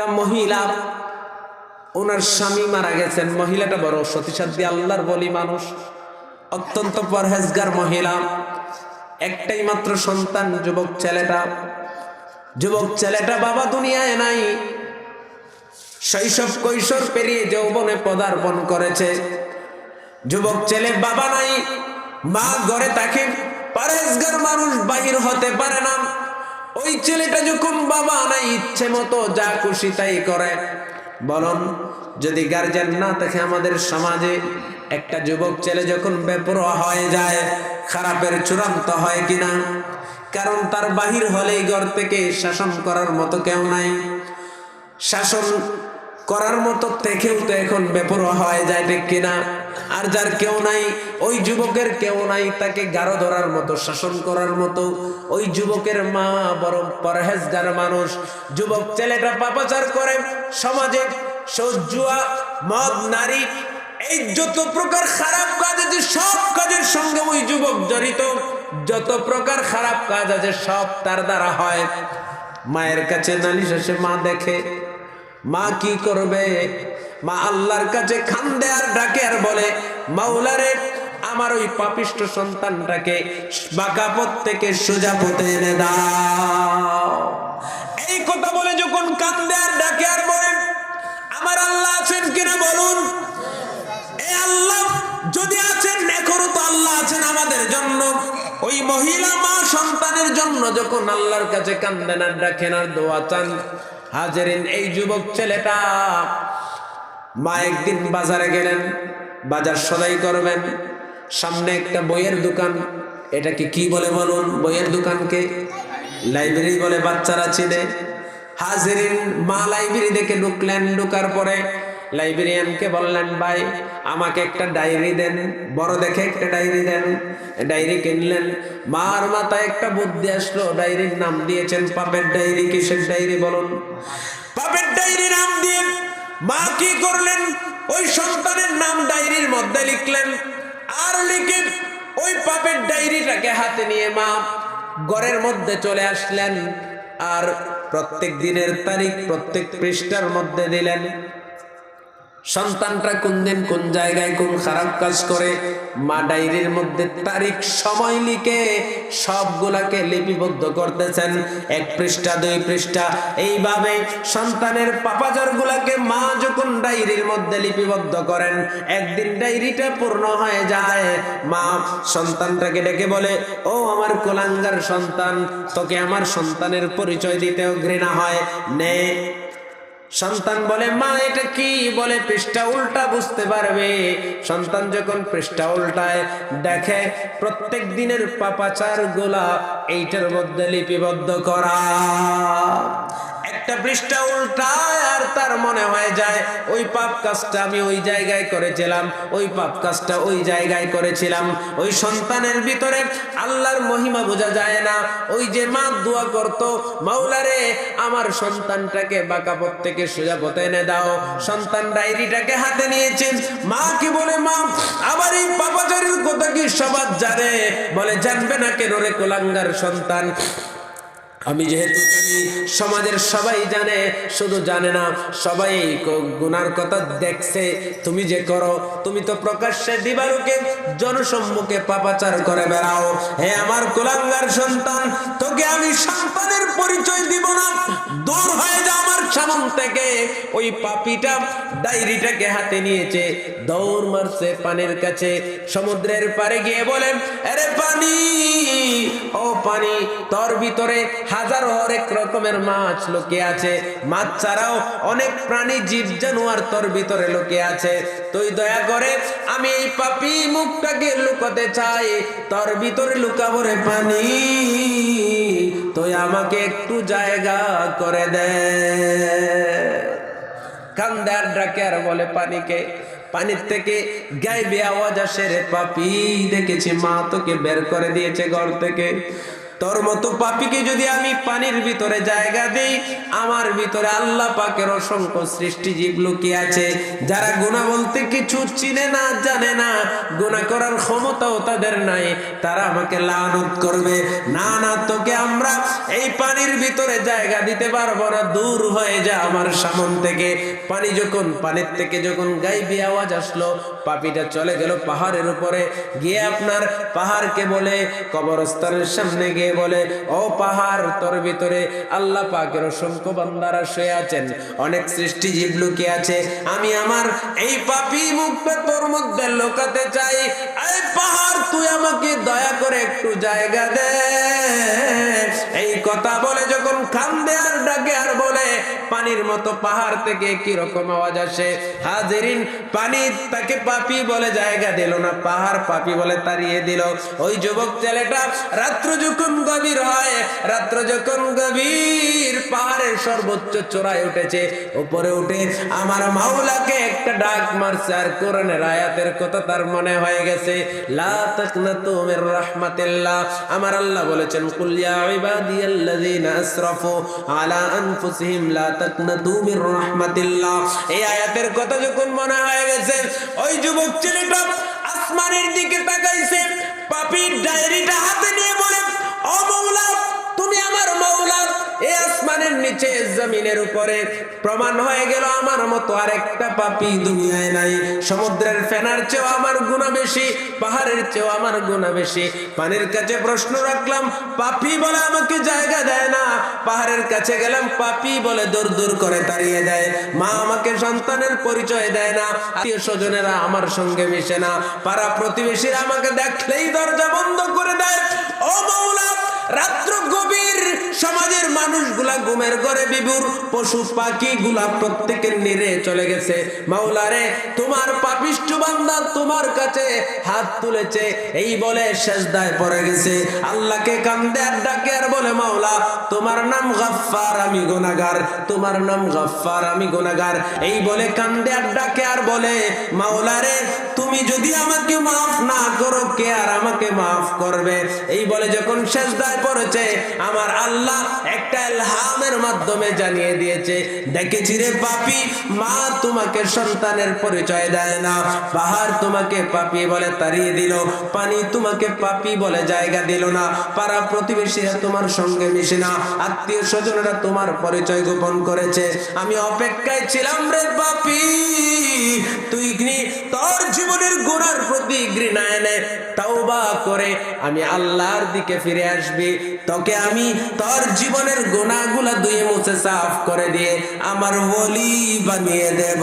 একটা মহিলা, ওনার স্বামী মারা গেছেন। মহিলাটা বড় সতীসাধ্যী, আল্লাহর বলি মানুষ, অত্যন্ত পরহেজগার মহিলা। একটাই মাত্র সন্তান, যুবক ছেলেটা। যুবক ছেলেটা বাবা দুনিয়ায় নাই। শৈশব কৈশোর পেরিয়ে যৌবনে পদার্পণ করেছে। যুবক ছেলে বাবা নাই, মা ঘরে তাকে পরহেজগার মানুষ বাহির হতে পারে না। ওই ছেলেটা যখন বাবা নাই, ইচ্ছে মতো যা খুশি তাই করে। বলুন, যদি গার্জেন না থাকে আমাদের সমাজে একটা যুবক ছেলে যখন বেপরোয়া হয়ে যায়, খারাপের চূড়ান্ত হয় কিনা? কারণ তার বাহির হলেই ঘর থেকে শাসন করার মতো কেউ নাই। শাসন করার মতো থেকেও তো এখন বেপরোয়া হয়ে যায়, ঠিক কিনা? আর যার কেউ নাই, ওই যুবকের কেউ নাই, তাকে গাঢ় ধরার মতো, শাসন করার মতো। ওই যুবকের মা বড় পরহেজগার মানুষ। যুবক ছেলেটা পাপাচার করে সমাজে। সজ্জুয়া, মদ, নারী এই যত প্রকার খারাপ কাজ আছে, সব কাজের সঙ্গে ওই যুবক জড়িত। যত প্রকার খারাপ কাজ আছে, সব তার দ্বারা হয়। মায়ের কাছে নালিশ আসে, মা দেখে, মা কি করবে? মা আল্লাহর কাছে খান্দে আর ডাকে আর বলে মাওলারে আমার ওই পাপিষ্ট সন্তানটাকে বাঁকা পথ থেকে সোজা পথে এনে দাও। এই কথা বলে যখন কান্দে আর ডাকে আর বলেন আমার আল্লাহ আছেন কিনা বলুন? এ আল্লাহ, যদি আছেন, এখনও তো আল্লাহ আছেন আমাদের জন্য। ওই মহিলা মা সন্তানের জন্য যখন আল্লাহর কাছে কান্দেন আর ডাকেন আর দোয়া চান, হাজারিন, এই যুবক ছেলেটা মা একদিন বাজারে গেলেন, বাজার সদাই করবেন, সামনে একটা বইয়ের দোকান, এটাকে কি বলে বলুন, বইয়ের দোকানকে? লাইব্রেরি বলে বাচ্চারা চিনে। হাজিরিন মা লাইব্রেরি দেখে ঢুকলেন, ঢুকার পরে লাইব্রেরিয়ানকে বললেন, ভাই, আমাকে একটা ডায়েরি দেন, বড় দেখে একটা ডায়েরি দেন। ডায়েরি কিনলেন। মার মাথায় একটা বুদ্ধি আসলো, ডায়েরির নাম দিয়েছেন পাপের ডায়েরি, কিসের ডায়েরি বলুন? পাপের ডায়েরি নাম দিয়ে মা কি করলেন? ওই সন্তানের নাম ডায়েরির মধ্যে লিখলেন। আর লিখে ওই পাপের ডায়েরিটাকে হাতে নিয়ে মা ঘরের মধ্যে চলে আসলেন আর প্রত্যেক দিনের তারিখ প্রত্যেক পৃষ্ঠার মধ্যে দিলেন। সন্তানটা কোন দিন কোন জায়গায় কোন খারাপ কাজ করে, মা ডায়েরির মধ্যে তারিখ সময় লিখে সবগুলাকে লিপিবদ্ধ করতেছেন। এক পৃষ্ঠা, দুই পৃষ্ঠা। এইভাবে সন্তানের পাপাজর গুলাকে মা যখন ডায়েরির মধ্যে লিপিবদ্ধ করেন, একদিন ডায়েরিটা পূর্ণ হয়ে যায়। মা সন্তানটাকে ডেকে বলে, ও আমার কোলাঙ্গার সন্তান, তোকে আমার সন্তানের পরিচয় দিতেও ঘৃণা হয়। নে। সন্তান বলে, মা, এটা কি? বলে, পৃষ্ঠা উল্টা বুঝতে পারবে। সন্তান যখন পৃষ্ঠা উল্টায়, দেখে প্রত্যেক দিনের পাপাচার গোলা এইটার মধ্যে লিপিবদ্ধ করা। একটা পৃষ্ঠা উল্টায় আর তার মনে হয়ে যায়, ওই পাপ কাজটা আমি ওই জায়গায় করেছিলাম, ওই পাপ কাজটা ওই জায়গায় করেছিলাম। ওই সন্তানের ভিতরে আল্লাহর মহিমা বোঝা যায় না। ওই যে মা দোয়া করত, মাওলারে, আমার সন্তানটাকে বাঁকা পথ থেকে সোজা পথে এনে দাও। সন্তান ডায়েরিটাকে হাতে নিয়েছেন। মা কি বলে, মা আবার এই পাপাচারের কথা কি সবার জানে? বলে, জানবে না কেন রে কোলাঙ্গার সন্তান? আমি যেহেতু জানি, সমাজের সবাই জানে, শুধু জানে না, সবাই গুনার কথা দেখছে। তুমি যে করো, তুমি তো প্রকাশ্যে দিবারুকে জনসম্মুখে পাপাচার করে বেড়াও। হে আমার কুলাঙ্গার সন্তান, তোকে আমি সন্তানের পরিচয় দিব। থেকে ওই পাপিটা ডায়েরিটাকে হাতে নিয়েছে, দৌড় মারছে পানির কাছে, সমুদ্রের পারে গিয়ে বলেন আরে পানি, ও পানি, তোর ভিতরে হাজারো হরেক রকমের মাছ লোকে আছে। মাছ ছাড়াও অনেক প্রাণী, জীব জানোয়ার তোর ভিতরে লোকে আছে। তুই দয়া করে আমি এই পাপি মুখটাকে লুকাতে চাই, তোর ভিতরে লুকাবো রে পানি। তুই আমাকে একটু জায়গা করে দে। কান্দার ডাকে আর বলে পানিকে। পানির থেকে গাইবে আওয়াজ আসে রে পাপি। দেখেছি মা তোকে বের করে দিয়েছে ঘর থেকে। তোর মতো পাপিকে যদি আমি পানির ভিতরে জায়গা দেই, আমার ভিতরে আল্লাহ পাকের অসংখ্য সৃষ্টি জীব কি আছে, যারা গুণা বলতে কিছু চিনে না, জানে না গুণা করার ক্ষমতাও তাদের নাই, তারা আমাকে লানত করবে। না না, তোকে আমরা এই পানির ভিতরে জায়গা দিতে পারব না, দূর হয়ে যা আমার সামন থেকে। পানি যখন, পানির থেকে যখন গাইবি আওয়াজ আসলো, পাপিটা চলে গেল পাহাড়ের উপরে। গিয়ে আপনার পাহাড়কে বলে কবরস্থানের সামনে গিয়ে বলে, ও পাহাড়, তোর ভিতরে আল্লাহ পাকের অসংখ্য বান্দারা শুয়ে আছেন। অনেক সৃষ্টি জীব লুকিয়ে আছে? আমি আমার এই পাপি মুখটা তোর মধ্যে লোকাতে চাই। এই পাহাড়, তুই আমাকে দয়া করে একটু জায়গা দে। এই কথা বলে যখন কান্দে আর ডাকে আর বলে, পানির মতো পাহাড় থেকে কি রকম আওয়াজ আসে? হাজিরিন, পানি তাকে পাপি বলে জায়গা দিল না, পাহাড় পাপি বলে তাড়িয়ে দিল। ওই যুবক ছেলেটা রাত্র যখন গভীর হয়, রাত্র যখন গভীর পাহাড়ের সর্বোচ্চ চূড়ায় উঠেছে, উপরে উঠে আমার মাওলাকে একটা ডাক মারছে আর কোরআনের আয়াতের কথা তার মনে হয়ে গেছে, লা তাকনাতু মির রাহমাতিল্লাহ। আমার আল্লাহ বলেছেন, কুল ইয়া ইবাদিয়াল্লাযিনা على انفسهم لا تقنطوا من رحمه الله এই আয়াতের কথা যখন মনে হয়ে গেছে, ওই যুবক ছেলেটা আসমানের দিকে তাকাইছে জমিনের উপরে প্রমাণ হয়ে গেল আমার মতো আরেকটা পাপি দুনিয়ায় নাই। সমুদ্রের ফেনার চেয়েও আমার গুণা বেশি, পাহাড়ের চেয়েও আমার গুণা বেশি। পানির কাছে প্রশ্ন রাখলাম, পাপি বলে আমাকে জায়গা দেয় না। পাহাড়ের কাছে গেলাম, পাপি বলে দূর দূর করে তাড়িয়ে দেয়। মা আমাকে সন্তানের পরিচয় দেয় না, আত্মীয় স্বজনেরা আমার সঙ্গে মিশে না। পাড়া প্রতিবেশীরা আমাকে দেখলেই দরজা বন্ধ করে দেয়। মানুষগুলা ঘুমের ঘরে বিভুর পশু পাখি গুলা প্রত্যেকের নিরে চলে গেছে। মাওলারে, তোমার পাপিষ্ঠ বান্দা তোমার কাছে হাত তুলেছে, এই বলে শেষদায় পড়ে গেছে। আল্লাহকে কান্দে আর ডাকে আর বলে, মাওলা, তোমার নাম গাফফার, আমি গুনাহগার, তোমার নাম গাফফার, আমি গুনাহগার। এই বলে কান্দে আর ডাকে আর বলে, মাওলারে তুমি যদি আমাকে মাফ না করো, কে আর আমাকে মাফ করবে? এই বলে যখন শেষদায় পড়েছে, আমার আল্লাহ একটা এলহামের মাধ্যমে জানিয়ে দিয়েছে, দেখেছি রে পাপি, মা তোমাকে সন্তানের পরিচয় দেয় না। পাহাড় তোমাকে পাপি বলে তাড়িয়ে দিল, পানি তোমাকে পাপি বলে জায়গা দিল না। পাড়া প্রতিবেশীরা তোমার সঙ্গে মিশে না, আত্মীয় স্বজনেরা তোমার পরিচয় গোপন করেছে। আমি অপেক্ষায় ছিলাম রে পাপি, তুই তোর জীবনের গোড়ার প্রতি ঘৃণা এনে তাওবা করে, আমি আল্লাহর দিকে ফিরে আসবি। তোকে আমি তোর জীবনের গোনাগুলা ধুয়ে মুছে সাফ করে দিয়ে আমার হলি বানিয়ে দেব।